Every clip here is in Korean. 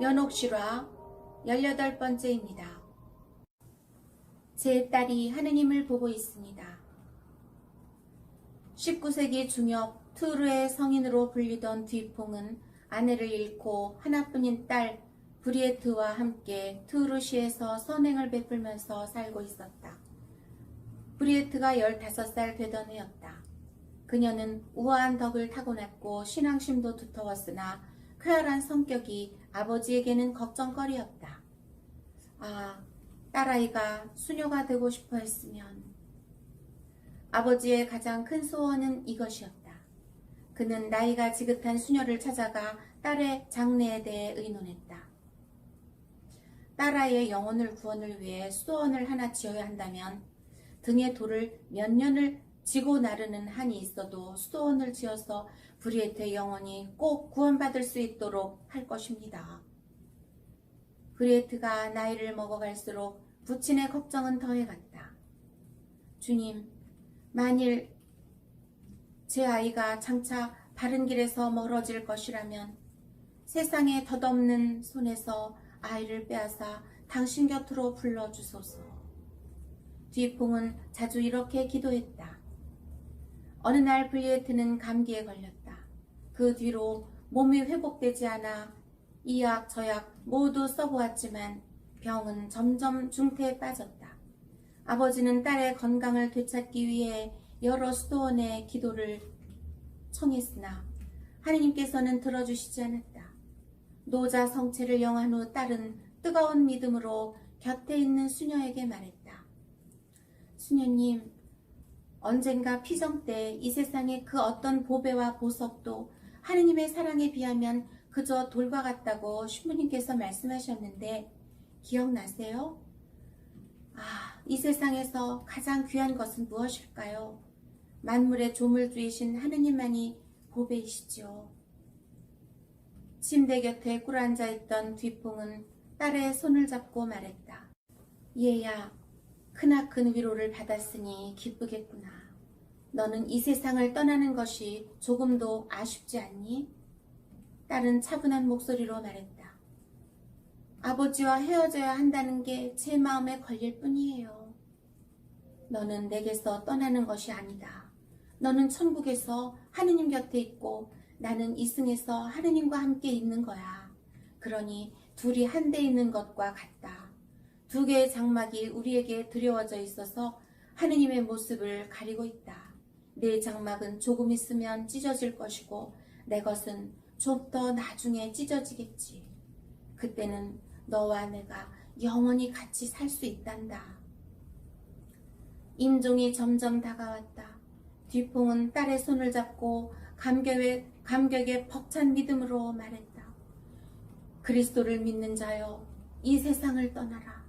연옥실화 18번째입니다. 제 딸이 하느님을 보고 있습니다. 19세기 중엽 투르의 성인으로 불리던 뒤퐁은 아내를 잃고 하나뿐인 딸 브리에트와 함께 투르시에서 선행을 베풀면서 살고 있었다. 브리에트가 15살 되던 해였다. 그녀는 우아한 덕을 타고났고 신앙심도 두터웠으나 쾌활한 성격이 아버지에게는 걱정거리였다. 아, 딸아이가 수녀가 되고 싶어 했으면. 아버지의 가장 큰 소원은 이것이었다. 그는 나이가 지긋한 수녀를 찾아가 딸의 장래에 대해 의논했다. 딸아이의 영혼을 구원을 위해 수원을 하나 지어야 한다면 등에 돌을 몇 년을 지고 나르는 한이 있어도 수도원을 지어서 브리에트의 영혼이 꼭 구원받을 수 있도록 할 것입니다. 브리에트가 나이를 먹어갈수록 부친의 걱정은 더해갔다. 주님, 만일 제 아이가 장차 바른 길에서 멀어질 것이라면 세상에 덧없는 손에서 아이를 빼앗아 당신 곁으로 불러주소서. 뒤풍은 자주 이렇게 기도했다. 어느 날 브리에트는 감기에 걸렸다. 그 뒤로 몸이 회복되지 않아 이 약 저 약 모두 써보았지만 병은 점점 중태에 빠졌다. 아버지는 딸의 건강을 되찾기 위해 여러 수도원의 기도를 청했으나 하느님께서는 들어주시지 않았다. 노자 성체를 영한 후 딸은 뜨거운 믿음으로 곁에 있는 수녀에게 말했다. 수녀님, 언젠가 피정 때 이 세상의 그 어떤 보배와 보석도 하느님의 사랑에 비하면 그저 돌과 같다고 신부님께서 말씀하셨는데 기억나세요? 아, 이 세상에서 가장 귀한 것은 무엇일까요? 만물의 조물주이신 하느님만이 보배이시지요. 침대 곁에 꿇어앉아 있던 뒤풍은 딸의 손을 잡고 말했다. 얘야, 크나큰 위로를 받았으니 기쁘겠구나. 너는 이 세상을 떠나는 것이 조금도 아쉽지 않니? 딸은 차분한 목소리로 말했다. 아버지와 헤어져야 한다는 게 제 마음에 걸릴 뿐이에요. 너는 내게서 떠나는 것이 아니다. 너는 천국에서 하느님 곁에 있고 나는 이승에서 하느님과 함께 있는 거야. 그러니 둘이 한데 있는 것과 같다. 두 개의 장막이 우리에게 드려워져 있어서 하느님의 모습을 가리고 있다. 내 장막은 조금 있으면 찢어질 것이고 내 것은 좀 더 나중에 찢어지겠지. 그때는 너와 내가 영원히 같이 살 수 있단다. 임종이 점점 다가왔다. 뒤풍은 딸의 손을 잡고 감격에, 감격에 벅찬 믿음으로 말했다. 그리스도를 믿는 자여, 이 세상을 떠나라.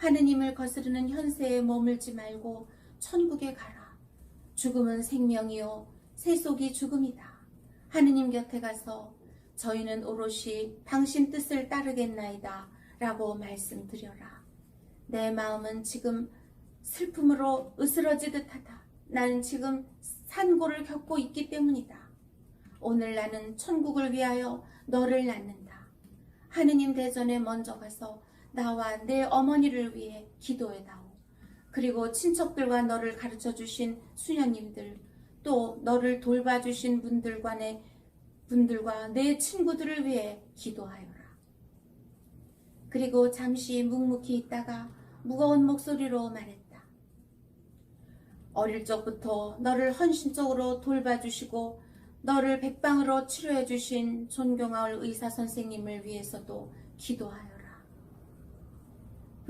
하느님을 거스르는 현세에 머물지 말고 천국에 가라. 죽음은 생명이요, 세속이 죽음이다. 하느님 곁에 가서 저희는 오롯이 당신 뜻을 따르겠나이다. 라고 말씀드려라. 내 마음은 지금 슬픔으로 으스러지듯 하다. 나는 지금 산고를 겪고 있기 때문이다. 오늘 나는 천국을 위하여 너를 낳는다. 하느님 대전에 먼저 가서 나와 내 어머니를 위해 기도해다오. 그리고 친척들과 너를 가르쳐 주신 수녀님들, 또 너를 돌봐주신 분들과 내 분들과 내 친구들을 위해 기도하여라. 그리고 잠시 묵묵히 있다가 무거운 목소리로 말했다. 어릴 적부터 너를 헌신적으로 돌봐주시고 너를 백방으로 치료해주신 존경할 의사 선생님을 위해서도 기도하여라.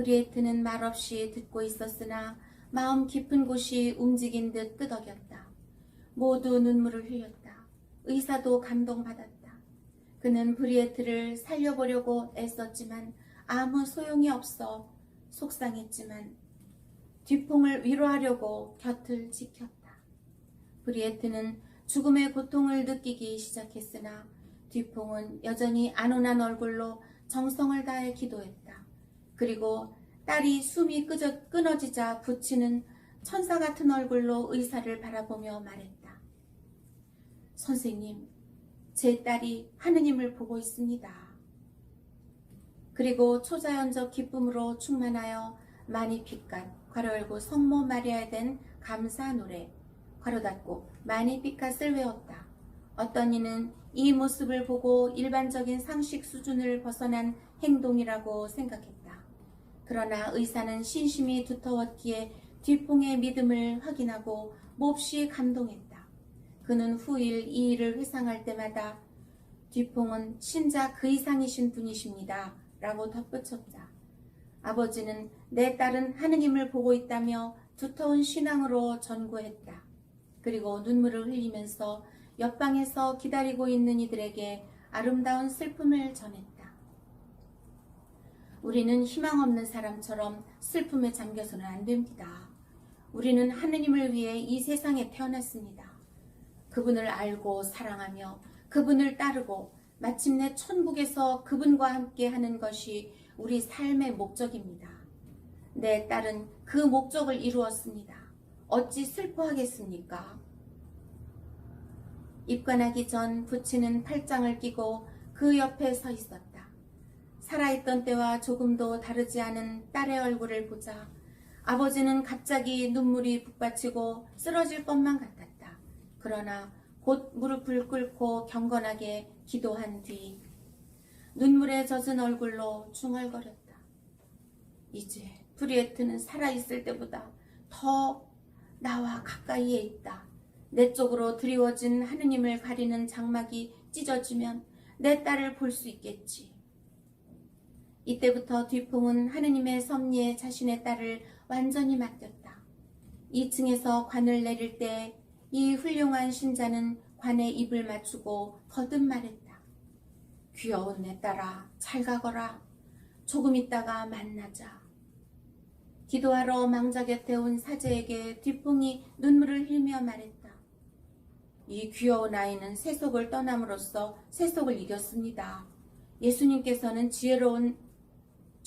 브리에트는 말없이 듣고 있었으나 마음 깊은 곳이 움직인 듯 끄덕였다. 모두 눈물을 흘렸다. 의사도 감동받았다. 그는 브리에트를 살려보려고 애썼지만 아무 소용이 없어 속상했지만 뒤풍을 위로하려고 곁을 지켰다. 브리에트는 죽음의 고통을 느끼기 시작했으나 뒤풍은 여전히 안온한 얼굴로 정성을 다해 기도했다. 그리고 딸이 숨이 끄저, 끊어지자 붙이는 천사 같은 얼굴로 의사를 바라보며 말했다. 선생님, 제 딸이 하느님을 보고 있습니다. 그리고 초자연적 기쁨으로 충만하여 많이 빛간 괄호 열고 성모 마리아에 된 감사 노래 괄호 닫고 많이 빛갓을 외웠다. 어떤 이는 이 모습을 보고 일반적인 상식 수준을 벗어난 행동이라고 생각했다. 그러나 의사는 신심이 두터웠기에 뒷봉의 믿음을 확인하고 몹시 감동했다. 그는 후일 이 일을 회상할 때마다 뒷봉은 신자 그 이상이신 분이십니다. 라고 덧붙였다. 아버지는 내 딸은 하느님을 보고 있다며 두터운 신앙으로 전구했다. 그리고 눈물을 흘리면서 옆방에서 기다리고 있는 이들에게 아름다운 슬픔을 전했다. 우리는 희망 없는 사람처럼 슬픔에 잠겨서는 안 됩니다. 우리는 하느님을 위해 이 세상에 태어났습니다. 그분을 알고 사랑하며 그분을 따르고 마침내 천국에서 그분과 함께 하는 것이 우리 삶의 목적입니다. 내 딸은 그 목적을 이루었습니다. 어찌 슬퍼하겠습니까? 입관하기 전 부치는 팔짱을 끼고 그 옆에 서 있었다. 살아있던 때와 조금도 다르지 않은 딸의 얼굴을 보자 아버지는 갑자기 눈물이 북받치고 쓰러질 것만 같았다. 그러나 곧 무릎을 꿇고 경건하게 기도한 뒤 눈물에 젖은 얼굴로 중얼거렸다. 이제 브리에트는 살아있을 때보다 더 나와 가까이에 있다. 내 쪽으로 드리워진 하느님을 가리는 장막이 찢어지면 내 딸을 볼 수 있겠지. 이때부터 뒤풍은 하느님의 섭리에 자신의 딸을 완전히 맡겼다. 2층에서 관을 내릴 때 이 훌륭한 신자는 관에 입을 맞추고 거듭 말했다. 귀여운 내 딸아, 잘 가거라. 조금 있다가 만나자. 기도하러 망자 곁에 온 사제에게 뒷풍이 눈물을 흘며 말했다. 이 귀여운 아이는 세속을 떠남으로써 세속을 이겼습니다. 예수님께서는 지혜로운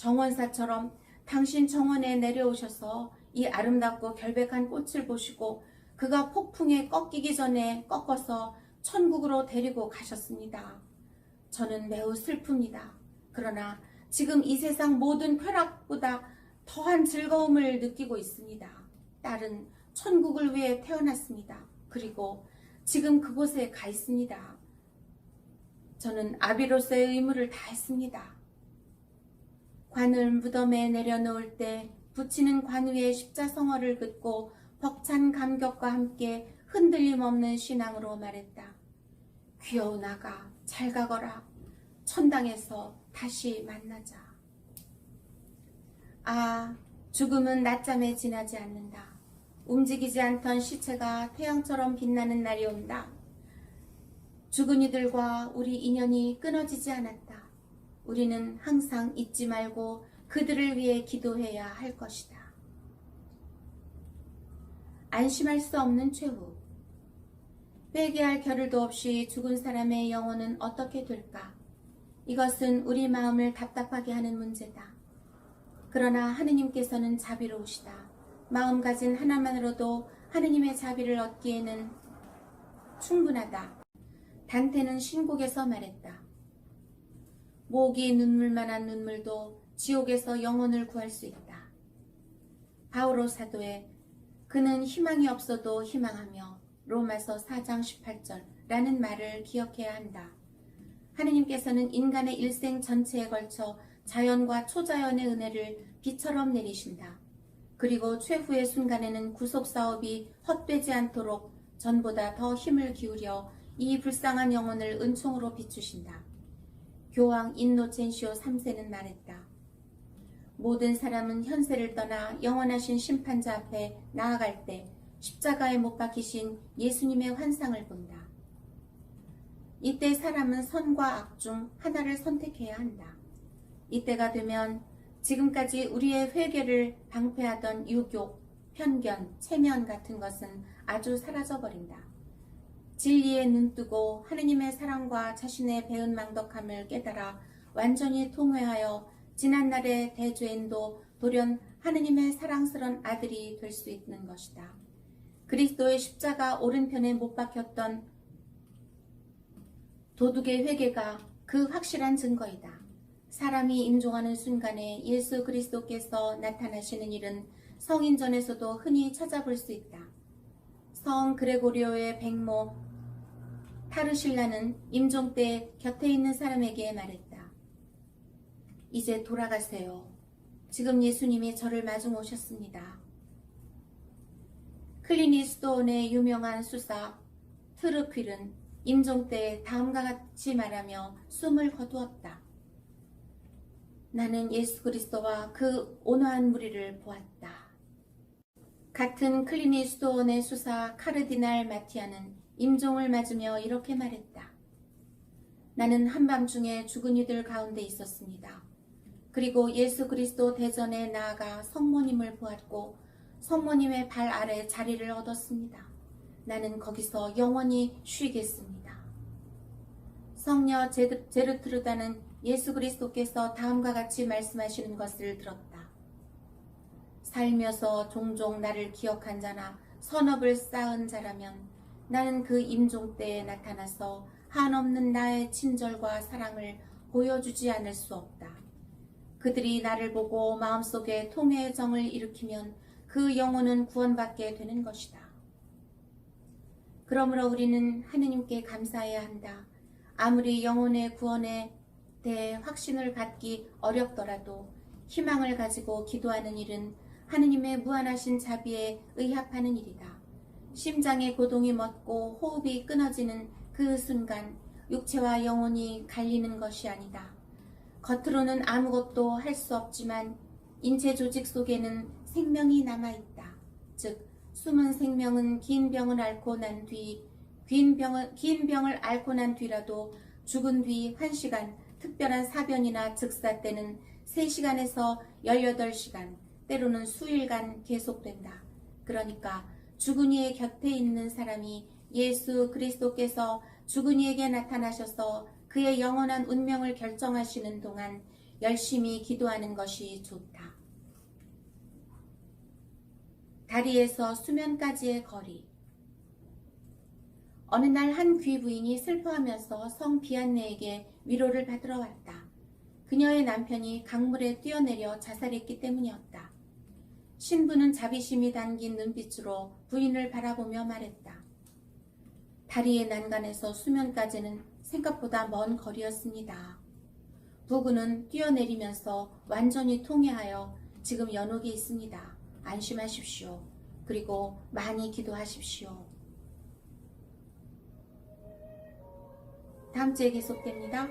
정원사처럼 당신 정원에 내려오셔서 이 아름답고 결백한 꽃을 보시고 그가 폭풍에 꺾이기 전에 꺾어서 천국으로 데리고 가셨습니다. 저는 매우 슬픕니다. 그러나 지금 이 세상 모든 쾌락보다 더한 즐거움을 느끼고 있습니다. 딸은 천국을 위해 태어났습니다. 그리고 지금 그곳에 가 있습니다. 저는 아비로서의 의무를 다했습니다. 관을 무덤에 내려놓을 때 붙이는 관 위에 십자성어를 긋고 벅찬 감격과 함께 흔들림 없는 신앙으로 말했다. 귀여운 아가 잘 가거라. 천당에서 다시 만나자. 아, 죽음은 낮잠에 지나지 않는다. 움직이지 않던 시체가 태양처럼 빛나는 날이 온다. 죽은 이들과 우리 인연이 끊어지지 않았다. 우리는 항상 잊지 말고 그들을 위해 기도해야 할 것이다. 안심할 수 없는 최후. 빼게 할 겨를도 없이 죽은 사람의 영혼은 어떻게 될까? 이것은 우리 마음을 답답하게 하는 문제다. 그러나 하느님께서는 자비로우시다. 마음가짐 하나만으로도 하느님의 자비를 얻기에는 충분하다. 단테는 신곡에서 말했다. 목이 눈물만한 눈물도 지옥에서 영혼을 구할 수 있다. 바오로 사도의 그는 희망이 없어도 희망하며 로마서 4장 18절라는 말을 기억해야 한다. 하느님께서는 인간의 일생 전체에 걸쳐 자연과 초자연의 은혜를 비처럼 내리신다. 그리고 최후의 순간에는 구속 사업이 헛되지 않도록 전보다 더 힘을 기울여 이 불쌍한 영혼을 은총으로 비추신다. 교황 인노첸시오 3세는 말했다. 모든 사람은 현세를 떠나 영원하신 심판자 앞에 나아갈 때 십자가에 못 박히신 예수님의 환상을 본다. 이때 사람은 선과 악 중 하나를 선택해야 한다. 이때가 되면 지금까지 우리의 회개를 방패하던 유교, 편견, 체면 같은 것은 아주 사라져버린다. 진리에 눈뜨고 하느님의 사랑과 자신의 배은 망덕함을 깨달아 완전히 통회하여 지난날의 대죄인도 돌연 하느님의 사랑스런 아들이 될 수 있는 것이다. 그리스도의 십자가 오른편에 못 박혔던 도둑의 회개가 그 확실한 증거이다. 사람이 임종하는 순간에 예수 그리스도께서 나타나시는 일은 성인전에서도 흔히 찾아볼 수 있다. 성 그레고리오의 백모 타르실라는 임종 때 곁에 있는 사람에게 말했다. 이제 돌아가세요. 지금 예수님이 저를 마중 오셨습니다. 클리니스톤의 유명한 수사 트르필은 임종 때 다음과 같이 말하며 숨을 거두었다. 나는 예수 그리스도와 그 온화한 무리를 보았다. 같은 클리니스톤의 수사 카르디날 마티아는 임종을 맞으며 이렇게 말했다. 나는 한밤중에 죽은 이들 가운데 있었습니다. 그리고 예수 그리스도 대전에 나아가 성모님을 보았고 성모님의 발 아래 자리를 얻었습니다. 나는 거기서 영원히 쉬겠습니다. 성녀 제드- 제르트루다는 예수 그리스도께서 다음과 같이 말씀하시는 것을 들었다. 살면서 종종 나를 기억한 자나 선업을 쌓은 자라면 나는 그 임종 때에 나타나서 한없는 나의 친절과 사랑을 보여주지 않을 수 없다. 그들이 나를 보고 마음속에 통회의 정을 일으키면 그 영혼은 구원받게 되는 것이다. 그러므로 우리는 하느님께 감사해야 한다. 아무리 영혼의 구원에 대해 확신을 갖기 어렵더라도 희망을 가지고 기도하는 일은 하느님의 무한하신 자비에 의합하는 일이다. 심장의 고동이 멎고 호흡이 끊어지는 그 순간 육체와 영혼이 갈리는 것이 아니다. 겉으로는 아무것도 할 수 없지만 인체 조직 속에는 생명이 남아있다. 즉, 숨은 생명은 긴 병을 앓고 난 뒤, 긴 병을, 긴 병을 앓고 난 뒤라도 죽은 뒤 1시간, 특별한 사변이나 즉사 때는 3시간에서 18시간, 때로는 수일간 계속된다. 그러니까 죽은 이의 곁에 있는 사람이 예수 그리스도께서 죽은 이에게 나타나셔서 그의 영원한 운명을 결정하시는 동안 열심히 기도하는 것이 좋다. 다리에서 수면까지의 거리. 어느 날 한 귀부인이 슬퍼하면서 성 비안네에게 위로를 받으러 왔다. 그녀의 남편이 강물에 뛰어내려 자살했기 때문이었다. 신부는 자비심이 담긴 눈빛으로 부인을 바라보며 말했다. 다리의 난간에서 수면까지는 생각보다 먼 거리였습니다. 부부는 뛰어내리면서 완전히 통해하여 지금 연옥에 있습니다. 안심하십시오. 그리고 많이 기도하십시오. 다음 주에 계속됩니다.